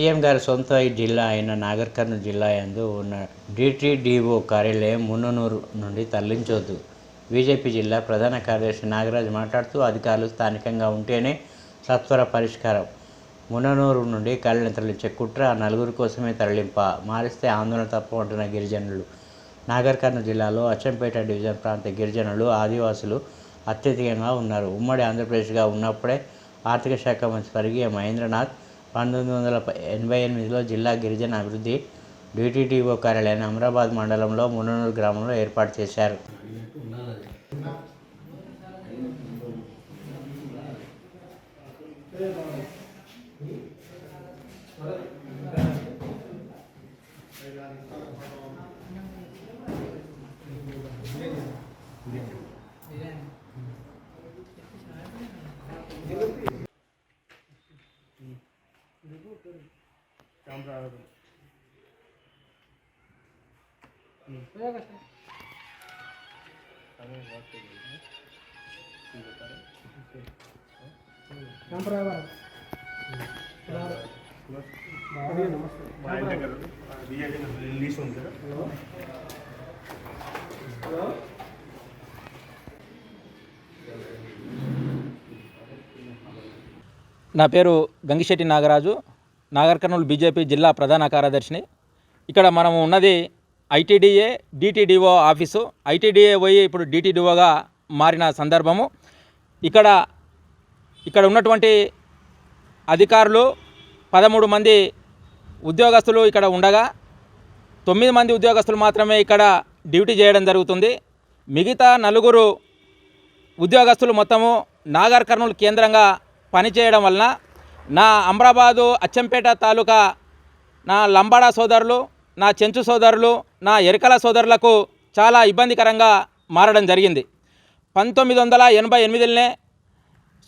CM గారి సొంత జిల్లా అయిన నాగర్ కర్నూలు జిల్లా యందు ఉన్న డిటిడిఓ కార్యాలయం మున్ననూరు నుండి తరలించవద్దు బీజేపీ జిల్లా ప్రధాన కార్యదర్శి నాగరాజ్ మాట్లాడుతూ అధికారులు స్థానికంగా ఉంటేనే సత్వర పరిష్కారం. మున్ననూరు నుండి కార్యాలయం తరలించే కుట్ర నలుగురు నలుగురి కోసమే తరలింప మారిస్తే ఆందోళన తప్పమంటున్న గిరిజనులు. నాగర్ కర్నూలు జిల్లాలో అచ్చంపేట డివిజన్ ప్రాంత గిరిజనులు ఆదివాసులు అత్యధికంగా ఉన్నారు. ఉమ్మడి ఆంధ్రప్రదేశ్గా ఉన్నప్పుడే ఆర్థిక శాఖ మంత్రి స్వర్గీయ మహేంద్రనాథ్ పంతొమ్మిది వందల ఎనభై ఎనిమిదిలో జిల్లా గిరిజన అభివృద్ధి డిటిడిఓ కార్యాలయాన్ని అమరాబాద్ మండలంలో మున్ననూరు గ్రామంలో ఏర్పాటు చేశారు దగ్గర బిఏడి రిలీజ్ ఉంది కదా. నా పేరు గంగిశెట్టి నాగరాజు. నాగర్ కర్నూలు బీజేపీ జిల్లా ప్రధాన కార్యదర్శిని. ఇక్కడ మనం ఉన్నది ఐటీడీఏ డిటిడిఓ ఆఫీసు. ఐటీడీఏ పోయి ఇప్పుడు డిటిడిఓగా మారిన సందర్భము. ఇక్కడ ఇక్కడ ఉన్నటువంటి అధికారులు పదమూడు మంది ఉద్యోగస్తులు ఇక్కడ ఉండగా తొమ్మిది మంది ఉద్యోగస్తులు మాత్రమే ఇక్కడ డ్యూటీ చేయడం జరుగుతుంది. మిగతా నలుగురు ఉద్యోగస్తులు మొత్తము నాగర్ కర్నూలు కేంద్రంగా పనిచేయడం వలన నా అమ్రాబాదు అచ్చంపేట తాలూకా నా లంబాడా సోదరులు నా చెంచు సోదరులు నా ఎరికల సోదరులకు చాలా ఇబ్బందికరంగా మారడం జరిగింది. పంతొమ్మిది వందల ఎనభై ఎనిమిదిలోనే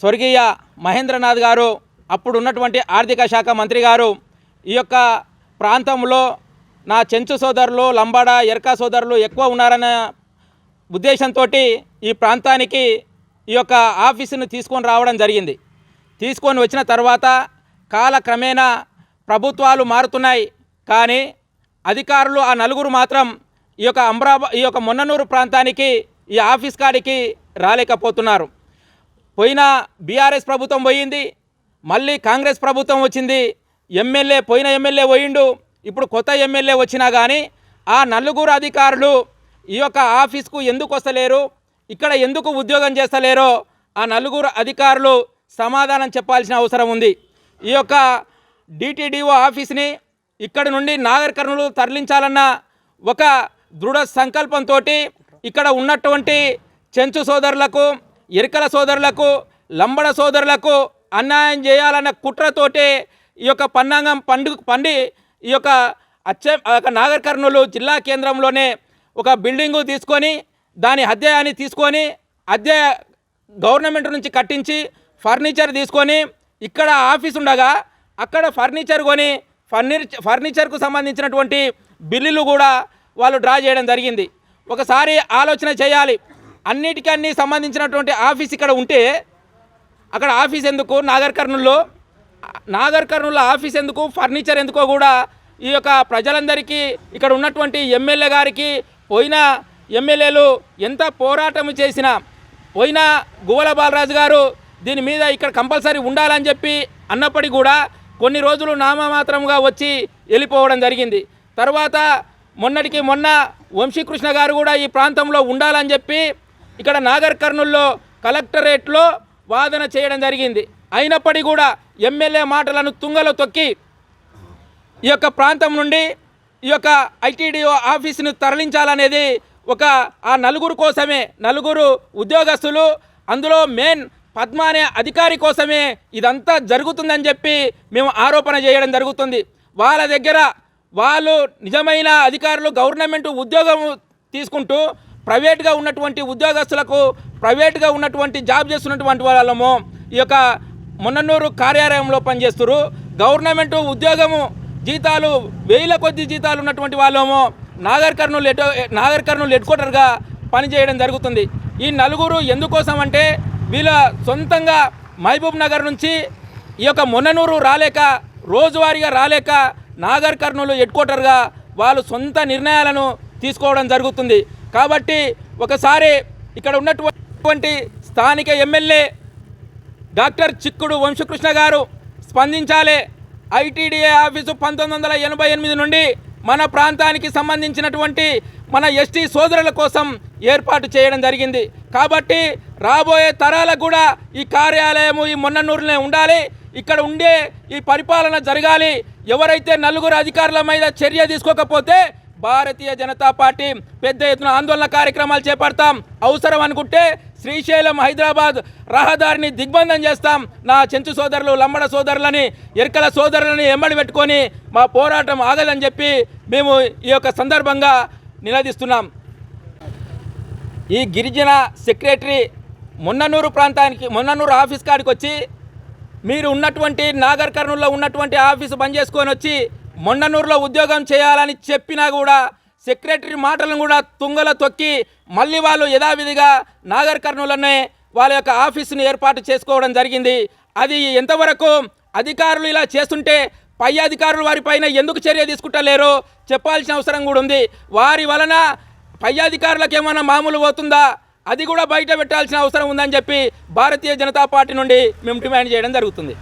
స్వర్గీయ మహేంద్రనాథ్ గారు అప్పుడు ఉన్నటువంటి ఆర్థిక శాఖ మంత్రి గారు ఈ యొక్క ప్రాంతంలో నా చెంచు సోదరులు లంబాడ ఎరక సోదరులు ఎక్కువ ఉన్నారన్న ఉద్దేశంతో ఈ ప్రాంతానికి ఈ యొక్క ఆఫీసును తీసుకొని రావడం జరిగింది. తీసుకొని వచ్చిన తర్వాత కాలక్రమేణా ప్రభుత్వాలు మారుతున్నాయి. కానీ అధికారులు ఆ నలుగురు మాత్రం ఈ యొక్క అమరాబా ఈ యొక్క మొన్ననూరు ప్రాంతానికి ఈ ఆఫీస్ కాడికి రాలేకపోతున్నారు. పోయిన బీఆర్ఎస్ ప్రభుత్వం పోయింది మళ్ళీ కాంగ్రెస్ ప్రభుత్వం వచ్చింది ఎమ్మెల్యే పోయిన ఎమ్మెల్యే పోయిండు ఇప్పుడు కొత్త ఎమ్మెల్యే వచ్చినా కానీ ఆ నలుగురు అధికారులు ఈ యొక్క ఆఫీస్కు ఎందుకు వస్తలేరు ఇక్కడ ఎందుకు ఉద్యోగం చేస్తలేరో ఆ నలుగురు అధికారులు సమాధానం చెప్పాల్సిన అవసరం ఉంది. ఈ యొక్క డిటిడిఓ ఆఫీస్ని ఇక్కడ నుండి నాగర్ కర్నూలు తరలించాలన్న ఒక దృఢ సంకల్పంతో ఇక్కడ ఉన్నటువంటి చెంచు సోదరులకు ఎరికల సోదరులకు లంబడ సోదరులకు అన్యాయం చేయాలన్న కుట్రతోటే ఈ యొక్క పన్నాంగం పండు పండి ఈ యొక్క అచ్చే యొక్క నాగర్ కర్నూలు జిల్లా కేంద్రంలోనే ఒక బిల్డింగు తీసుకొని దాని అధ్యాయాన్ని తీసుకొని అధ్యాయ గవర్నమెంట్ నుంచి కట్టించి ఫర్నిచర్ తీసుకొని ఇక్కడ ఆఫీస్ ఉండగా అక్కడ ఫర్నిచర్ కొని ఫర్నిచర్ ఫర్నిచర్కు సంబంధించినటువంటి బిల్లులు కూడా వాళ్ళు డ్రా చేయడం జరిగింది. ఒకసారి ఆలోచన చేయాలి. అన్నిటికీ అన్ని సంబంధించినటువంటి ఆఫీస్ ఇక్కడ ఉంటే అక్కడ ఆఫీస్ ఎందుకు? నాగర్ కర్నూల్లో నాగర్ కర్నూల్లో ఆఫీస్ ఎందుకు? ఫర్నిచర్ ఎందుకో కూడా ఈ యొక్క ప్రజలందరికీ ఇక్కడ ఉన్నటువంటి ఎమ్మెల్యే గారికి పోయిన ఎమ్మెల్యేలు ఎంత పోరాటం చేసినా పోయిన గువల బాలరాజు గారు దీని మీద ఇక్కడ కంపల్సరీ ఉండాలని చెప్పి అన్నప్పటికీ కూడా కొన్ని రోజులు నామమాత్రంగా వచ్చి వెళ్ళిపోవడం జరిగింది. తర్వాత మొన్నటికి మొన్న వంశీకృష్ణ గారు కూడా ఈ ప్రాంతంలో ఉండాలని చెప్పి ఇక్కడ నాగర్ కర్నూల్లో కలెక్టరేట్లో వాదన చేయడం జరిగింది. అయినప్పటికీ కూడా ఎమ్మెల్యే మాటలను తుంగలో తొక్కి ఈ యొక్క ప్రాంతం నుండి ఈ యొక్క ఐటీడీఓ ఆఫీసును తరలించాలనేది ఒక ఆ నలుగురు కోసమే నలుగురు ఉద్యోగస్తులు అందులో మెయిన్ పద్మ అనే అధికారి కోసమే ఇదంతా జరుగుతుందని చెప్పి మేము ఆరోపణ చేయడం జరుగుతుంది. వాళ్ళ దగ్గర వాళ్ళు నిజమైన అధికారులు గవర్నమెంట్ ఉద్యోగం తీసుకుంటూ ప్రైవేట్గా ఉన్నటువంటి ఉద్యోగస్తులకు ప్రైవేట్గా ఉన్నటువంటి జాబ్ చేస్తున్నటువంటి వాళ్ళము ఈ యొక్క మొన్ననూరు కార్యాలయంలో పనిచేస్తారు. గవర్నమెంట్ ఉద్యోగము జీతాలు వేల కొద్ది జీతాలు ఉన్నటువంటి వాళ్ళము నాగర్ కర్నూలు ఎటో నాగర్ కర్నూలు హెడ్ క్వార్టర్గా పనిచేయడం జరుగుతుంది. ఈ నలుగురు ఎందుకోసం అంటే వీళ్ళ సొంతంగా మహబూబ్ నగర్ నుంచి ఈ యొక్క మొన్ననూరు రాలేక రోజువారీగా రాలేక నాగర్ కర్నూలు హెడ్ క్వార్టర్గా వాళ్ళు సొంత నిర్ణయాలను తీసుకోవడం జరుగుతుంది. కాబట్టి ఒకసారి ఇక్కడ ఉన్నటువంటి స్థానిక ఎమ్మెల్యే డాక్టర్ చిక్కుడు వంశకృష్ణ గారు స్పందించాలి. ఐటీడీఏ ఆఫీసు పంతొమ్మిది వందల ఎనభై ఎనిమిది నుండి మన ప్రాంతానికి సంబంధించినటువంటి మన ఎస్టీ సోదరుల కోసం ఏర్పాటు చేయడం జరిగింది. కాబట్టి రాబోయే తరాలకు కూడా ఈ కార్యాలయము ఈ మొన్ననూరులో ఉండాలి. ఇక్కడ ఉండే ఈ పరిపాలన జరగాలి. ఎవరైతే నలుగురు అధికారుల మీద చర్య తీసుకోకపోతే భారతీయ జనతా పార్టీ పెద్ద ఎత్తున ఆందోళన కార్యక్రమాలు చేపడతాం. అవసరం అనుకుంటే శ్రీశైలం హైదరాబాద్ రహదారిని దిగ్బంధం చేస్తాం. నా చెంచు సోదరులు లంబడ సోదరులని ఎరకల సోదరులని ఎమ్మడి పెట్టుకొని మా పోరాటం ఆగదని చెప్పి మేము ఈ యొక్క సందర్భంగా నిలదీస్తున్నాం ఈ గిరిజన సెక్రటరీ మొన్ననూరు ప్రాంతానికి మొన్ననూరు ఆఫీస్ కాడికి వచ్చి మీరు ఉన్నటువంటి నాగర్ కర్నూల్లో ఉన్నటువంటి ఆఫీసు బంద్ చేసుకొని వచ్చి మొన్ననూరులో ఉద్యోగం చేయాలని చెప్పినా కూడా సెక్రటరీ మాటలను కూడా తుంగల తొక్కి మళ్ళీ వాళ్ళు యథావిధిగా నాగర్ కర్నూలనే వాళ్ళ యొక్క ఆఫీసుని ఏర్పాటు చేసుకోవడం జరిగింది. అది ఎంతవరకు అధికారులు ఇలా చేస్తుంటే పై అధికారులు వారిపైన ఎందుకు చర్య తీసుకుంటలేరో? చెప్పాల్సిన అవసరం కూడా ఉంది. వారి వలన పై అధికారులకు ఏమైనా మామూలు పోతుందా? అది కూడా బయట పెట్టాల్సిన అవసరం ఉందని చెప్పి భారతీయ జనతా పార్టీ నుండి మేము డిమాండ్ చేయడం జరుగుతుంది.